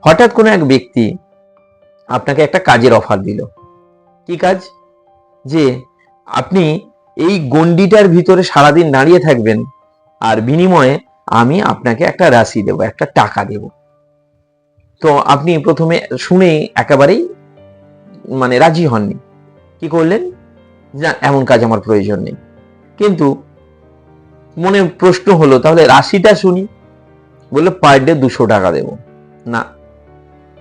হঠাৎ কোনো এক ব্যক্তি আপনাকে একটা কাজের অফার দিল। কি কাজ? যে আপনি এই গন্ডিটার ভিতরে সারাদিন দাঁড়িয়ে থাকবেন আর বিনিময়ে আমি আপনাকে একটা রাশি দেব, একটা টাকা দেব। তো আপনি প্রথমে শুনেই একেবারেই মানে রাজি হননি। কি করলেন? না, এমন কাজ আমার প্রয়োজন নেই। কিন্তু মনে প্রশ্ন হলো, তাহলে রাশিটা শুনি। বলল পার ডে দুশো টাকা দেব। না,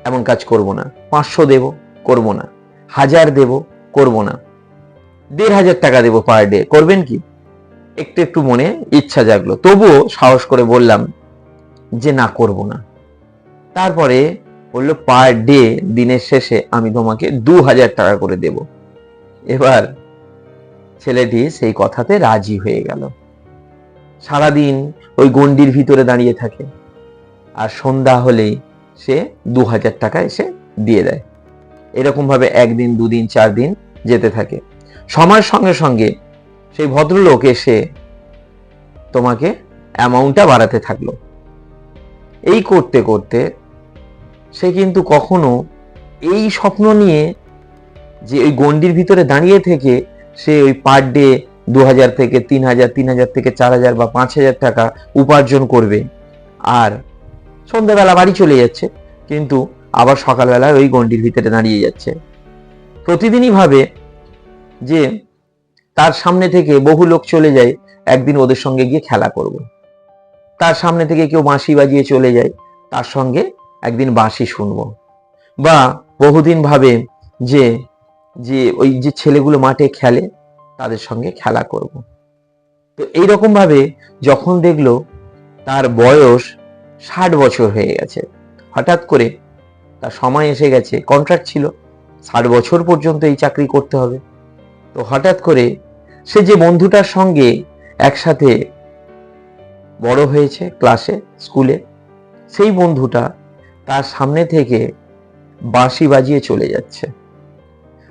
এমন কাজ করব না। পাঁচশো দেব, করব না। হাজার দেব, করব না। দেড় হাজার টাকা দেবো পার ডে করবেন কি? একটু একটু মনে ইচ্ছা জাগলো। তবুও সাহস করে বললাম যে না, করব না। তারপরে বলল পার ডে দিনের শেষে আমি তোমাকে দু হাজার টাকা করে দেব। এবার ছেলেটি সেই কথাতে রাজি হয়ে গেল। সারাদিন ওই গন্ডির ভিতরে দাঁড়িয়ে থাকে। আর সন্ধ্যা হলেই সে দু হাজার টাকা এসে দিয়ে দেয়। এরকম ভাবে একদিন, দুদিন চার দিন যেতে থাকে। সময়ের সঙ্গে সঙ্গে সেই ভদ্রলোক এসে তোমাকে অ্যামাউন্টটা বাড়াতে থাকল। এই করতে করতে সে কিন্তু কখনো এই স্বপ্ন নিয়ে যে ওই গন্ডির ভিতরে দাঁড়িয়ে থেকে সে ওই পার ডে দু হাজার থেকে তিন হাজার তিন হাজার থেকে চার হাজার বা পাঁচ হাজার টাকা উপার্জন করবে। আর সন্ধ্যাবেলা বাড়ি চলে যাচ্ছে, কিন্তু আবার সকালবেলায় ওই গন্ডির ভিতরে দাঁড়িয়ে যাচ্ছে প্রতিদিনই ভাবে যে তার সামনে থেকে বহু লোক চলে যায়, একদিন ওদের সঙ্গে গিয়ে খেলা করব। তার সামনে থেকে কেউ বাঁশি বাজিয়ে চলে যায়, তার সঙ্গে একদিন বাঁশি শুনব বা বহুদিন ভাবে যে যে ওই যে ছেলেগুলো মাঠে খেলে, তাদের সঙ্গে খেলা করব। তো এইরকম ভাবে যখন দেখল তার বয়স ষাট বছর হয়ে গেছে। হঠাৎ করে তার সময় এসে গেছে কন্ট্রাক্ট ছিল, ষাট বছর পর্যন্ত এই চাকরি করতে হবে। তো হঠাৎ করে সে যে বন্ধুটার সঙ্গে একসাথে বড় হয়েছে ক্লাসে স্কুলে সেই বন্ধুটা তার সামনে থেকে বাঁশি বাজিয়ে চলে যাচ্ছে।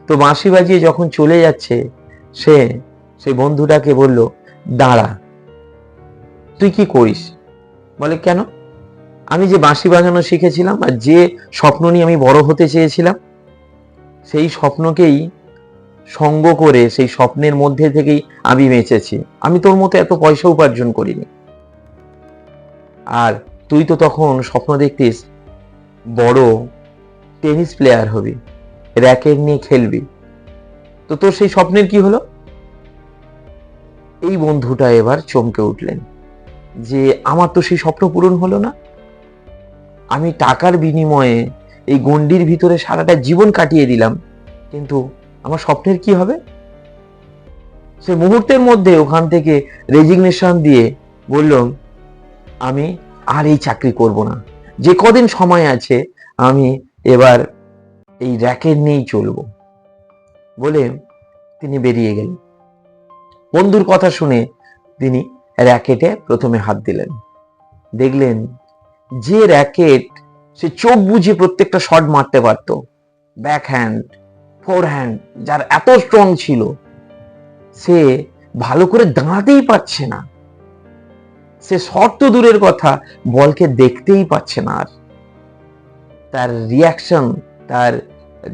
তো বাঁশি বাজিয়ে যখন চলে যাচ্ছে, সে, সেই বন্ধুটাকে বলল, দাঁড়া, তুই কি করিস? বলে, কেন? আমি যে বাঁশি বাজানো শিখেছিলাম আর যে স্বপ্ন নিয়ে আমি বড় হতে চেয়েছিলাম, সেই স্বপ্নকেই সঙ্গ করে, সেই স্বপ্নের মধ্যে থেকেই আমি বেঁচেছি। আমি তোর মতো এত পয়সা উপার্জন করিনি। আর তুই তো তখন স্বপ্ন দেখতিস, বড় টেনিস প্লেয়ার হবি, র্যাকেট নিয়ে খেলবি। তো তোর সেই স্বপ্নের কি হলো? এই বন্ধুটা এবার চমকে উঠলেন যে, আমার তো সেই স্বপ্ন পূরণ হলো না। আমি টাকার বিনিময়ে এই গন্ডির ভিতরে সারাটা জীবন কাটিয়ে দিলাম, কিন্তু আমার স্বপ্নের কি হবে? সে মুহূর্তের মধ্যে ওখান থেকে রেজিগনেশন দিয়ে বলল, আমি আর এই চাকরি করব না। যে কদিন সময় আছে, আমি এবার এই র্যাকেট নিয়েই চলবো। বলে তিনি বেরিয়ে গেলেন। বন্ধুর কথা শুনে তিনি র্যাকেটে প্রথমে হাত দিলেন। দেখলেন যে র্যাকেট সে চোখ বুঝে প্রত্যেকটা শট মারতে পারত। ব্যাক হ্যান্ড ফোর হ্যান্ড যার এত স্ট্রং ছিল, সে ভালো করে দাঁড়াতেই পারছে না। সে শট তো দূরের কথা, বলকে দেখতেই পাচ্ছে না আর। তার রিয়াকশন তার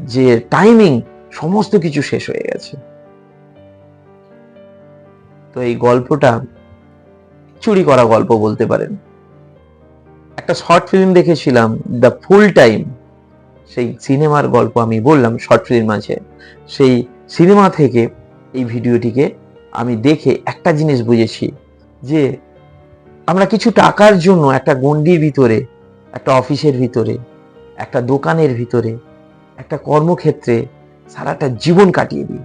যে টাইমিং সমস্ত কিছু শেষ হয়ে গেছে। তো এই গল্পটা চুরি করা গল্প বলতে পারেন। একটা শর্ট ফিল্ম দেখেছিলাম দ্য ফুল টাইম সেই সিনেমার গল্প আমি বললাম শর্ট ফিল্ম আছে। সেই সিনেমা থেকে এই ভিডিওটিকে আমি দেখে একটা জিনিস বুঝেছি যে, আমরা কিছু টাকার জন্য একটা গন্ডির ভিতরে, একটা অফিসের ভিতরে, একটা দোকানের ভিতরে, একটা কর্মক্ষেত্রে সারাটা জীবন কাটিয়ে দিই।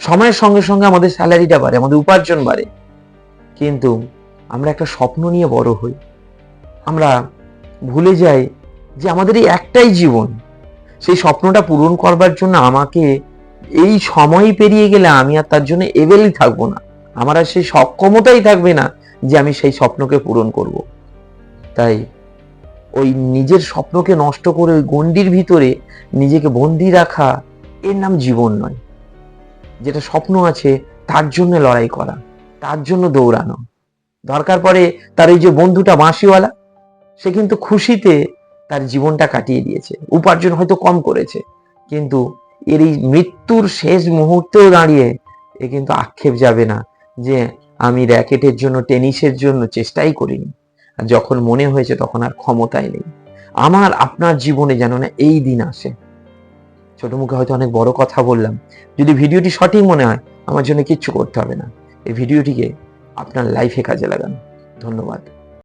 সময়ের সঙ্গে সঙ্গে আমাদের স্যালারিটা বাড়ে, আমাদের উপার্জন বাড়ে। কিন্তু আমরা একটা স্বপ্ন নিয়ে বড় হই। আমরা ভুলে যাই যে আমাদের এই একটাই জীবন। সেই স্বপ্নটা পূরণ করবার জন্য আমাকে এই সময় পেরিয়ে গেলে আমি আর তার জন্য এবেলই থাকব না। আমার আর সেই সক্ষমতাই থাকবে না যে আমি সেই স্বপ্নকে পূরণ করব। তাই ওই নিজের স্বপ্নকে নষ্ট করে ওই গণ্ডির ভিতরে নিজেকে বন্দি রাখা এর নাম জীবন নয়। যেটা স্বপ্ন আছে, তার জন্য লড়াই করা, তার জন্য দৌড়ানো। দরকার পড়ে তার এই যে বন্ধুটা বাঁশিওয়ালা সে কিন্তু খুশিতে তার জীবনটা কাটিয়ে দিয়েছে। উপার্জন হয়তো কম করেছে, কিন্তু এর এই মৃত্যুর শেষ মুহূর্তেও দাঁড়িয়ে এ কিন্তু আক্ষেপ যাবে না যে আমি র্যাকেটের জন্য, টেনিসের জন্য চেষ্টাই করিনি। আর যখন মনে হয়েছে তখন আর ক্ষমতাই নেই। আমার, আপনার জীবনে যেন না এই দিন আসে। ছোট মুখে হয়তো অনেক বড় কথা বললাম। যদি ভিডিওটি সঠিক মনে হয়, আমার জন্য কিচ্ছু করতে হবে না। এই ভিডিওটিকে আপনার লাইফে কাজে লাগান। ধন্যবাদ।